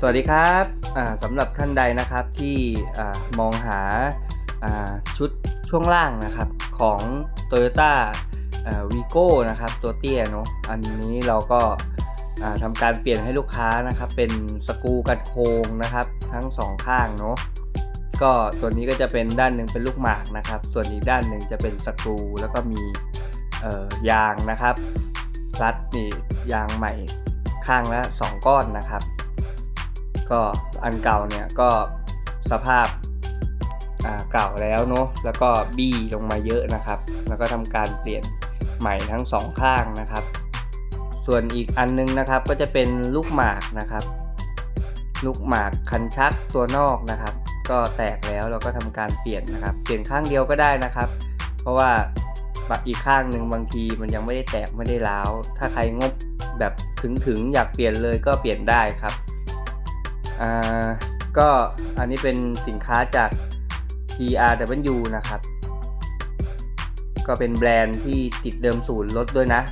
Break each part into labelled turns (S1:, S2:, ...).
S1: สวัสดีครับสำหรับท่านใดนะครับที่อมองหาอาชุดช่วงล่างนะครับของ Toyota วีโก้นะครับตัวเตี้ยเนาะอันนี้เราก็าทำการเปลี่ยนให้ลูกค้านะครับเป็นสกูกันโครงนะครับทั้งสองข้างเนาะก็ตัวนี้ก็จะเป็นด้านหนึ่งเป็นลูกหมากนะครับ ส่วนอีกด้านหนึ่งจะเป็นสกูแล้วก็มียางนะครับรัดนี่ยางใหม่ข้างละสองก้อนนะครับ ก็อันเก่าเนี่ยก็สภาพาเก่าแล้วเนาะแล้วก็บี้ลงมาเยอะนะครับ แล้วก็ทำการเปลี่ยนใหม่ทั้งสองข้างนะครับ ส่วนอีกอันนึงนะครับก็จะเป็นลูกหมากนะครับ ลูกหมากคันชักตัวนอกนะครับ ก็แตกแล้วเราก็ทำการเปลี่ยนนะครับ เปลี่ยนข้างเดียวก็ได้นะครับ เพราะว่าอีกข้างหนึ่งบางทีมันยังไม่ได้แตกไม่ได้ร้าวถ้าใครงบแบบถึงๆอยากเปลี่ยนเลยก็เปลี่ยนได้ครับ อ่าก็อันนี้เป็นสินค้าจาก TRW นะครับ ก็เป็นแบรนด์ที่ติดเดิมศูนย์ลดด้วยนะ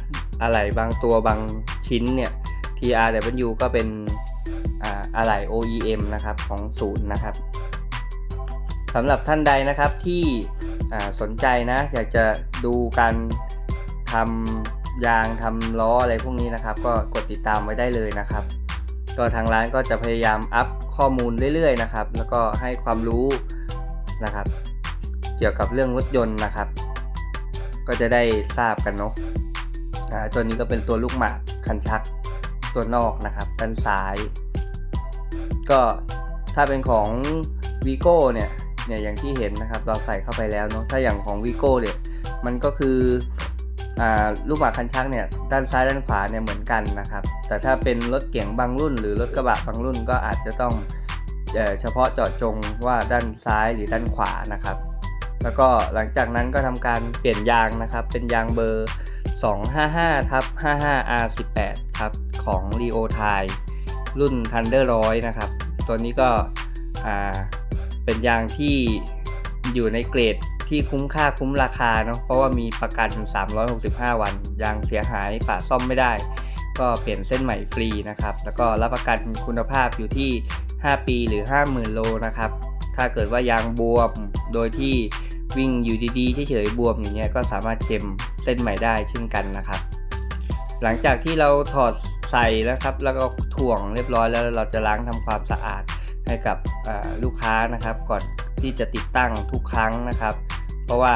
S1: อะไหล่บางตัวบางชิ้นเนี่ย TRW ก็เป็นอะไหล่ OEM นะครับของศูนย์นะครับสำหรับท่านใดนะครับที่สนใจนะ อยากจะดูการทำยางทำล้ออะไรพวกนี้นะครับ ก็กดติดตามไว้ได้เลยนะครับ ก็ทางร้านก็จะพยายามอัพข้อมูลเรื่อยๆนะครับ แล้วก็ให้ความรู้นะครับ เกี่ยวกับเรื่องรถยนต์นะครับ ก็จะได้ทราบกันเนาะตัวนี้ก็เป็นตัวลูกหมากคันชักตัวนอกนะครับด้านซ้าย ก็ถ้าเป็นของวีโก้เนี่ยเนี่ยอย่างที่เห็นนะครับ เราใส่เข้าไปแล้วเนาะถ้าอย่างของวีโก้เนี่ยมันก็คือ ลูกหมากคันชักเนี่ยด้านซ้ายด้านขวาเนี่ยเหมือนกันนะครับ แต่ถ้าเป็นรถเก๋งบางรุ่น หรือรถกระบะบางรุ่นก็อาจจะต้องเอเฉพาะเจาะจงว่าด้านซ้ายหรือด้านขวานะครับ แล้วก็หลังจากนั้นก็ทำการเปลี่ยนยางนะครับ เป็นยางเบอร์ 255ทับ 55R18 ครับของ r e o t i รุ่น Thunder 100 นะครับ ตัวนี้ก็เป็นยางที่อยู่ในเกรด ที่คุ้มค่าคุ้มราคาเนาะเพราะว่ามีประกัน365 วันยางเสียหายปะซ่อมไม่ได้ ก็เปลี่ยนเส้นใหม่ฟรีนะครับ แล้วก็รับประกันคุณภาพอยู่ที่ 5 ปีหรือ 50,000 โลนะครับ ถ้าเกิดว่ายางบวมโดยที่วิ่งอยู่ดีๆเฉยๆบวมอย่างเงี้ยก็สามารถเค็มเส้นใหม่ได้เช่นกันนะครับ หลังจากที่เราถอดใส่นะครับ แล้วก็ถ่วงเรียบร้อยแล้วเราจะล้างทำความสะอาดให้กับลูกค้านะครับ ก่อนที่จะติดตั้งทุกครั้งนะครับ เพราะว่า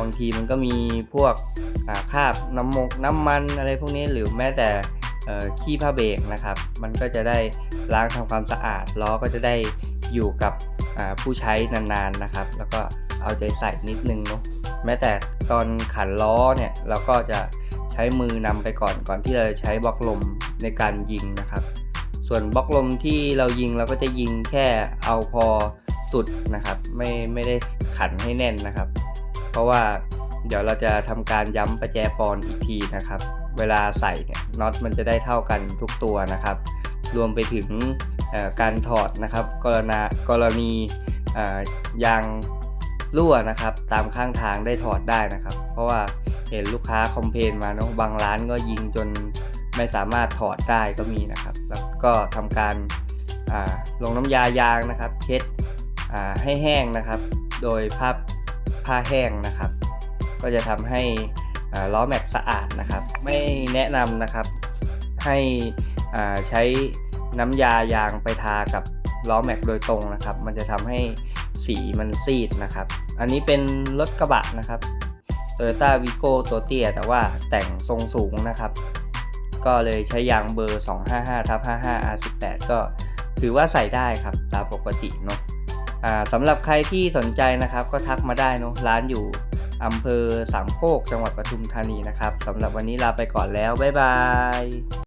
S1: บางทีมันก็มีพวกคราบน้ำมกน้ำมันอะไรพวกนี้หรือแม้แต่ขี้ผ้าเบรกนะครับ มันก็จะได้ล้างทำความสะอาดล้อก็จะได้อยู่กับผู้ใช้นานๆนะครับ แล้วก็เอาใจใส่นิดนึงเนาะแม้แต่ตอนขันล้อเนี่ยเราก็จะใช้มือนำไปก่อนก่อนที่เราจะใช้บล็อกลมในการยิงนะครับ ส่วนบล็อกลมที่เรายิงเราก็จะยิงแค่เอาพอสุดนะครับ ไม่ไม่ได้ขันให้แน่นนะครับ เพราะว่าเดี๋ยวเราจะทำการย้ำประแจปอนอีกทีนะครับ เวลาใส่เนี่ยน็อตมันจะได้เท่ากันทุกตัวนะครับ รวมไปถึงการถอดนะครับ กรณากรณียางรั่วนะครับ ตามข้างทางได้ถอดได้นะครับ เพราะว่าเห็นลูกค้าคอมเพนมาเนาะบางร้านก็ยิงจนไม่สามารถถอดได้ก็มีนะครับ แล้วก็ทำการลงน้ำยายางนะครับ เช็ดให้แห้งนะครับ โดยผ้า ผ้าแห้งนะครับ ก็จะทำให้ล้อแม็กสะอาดนะครับ ไม่แนะนำนะครับให้ใช้น้ำยายางไปทากับล้อแม็กโดยตรงนะครับ มันจะทำให้สีมันซีดนะครับ อันนี้เป็นรถกระบะนะครับ Toyota Vigo ตัวเตี้ยแต่ว่าแต่งทรงสูงนะครับ ก็เลยใช้ยางเบอร์ 255ทับ55 R18 ก็ถือว่าใส่ได้ครับตามปกติเนาะ สำหรับใครที่สนใจนะครับก็ทักมาได้เนาะร้านอยู่อำเภอสามโคกจังหวัดปทุมธานีนะครับสำหรับวันนี้ลาไปก่อนแล้ว บ๊ายบาย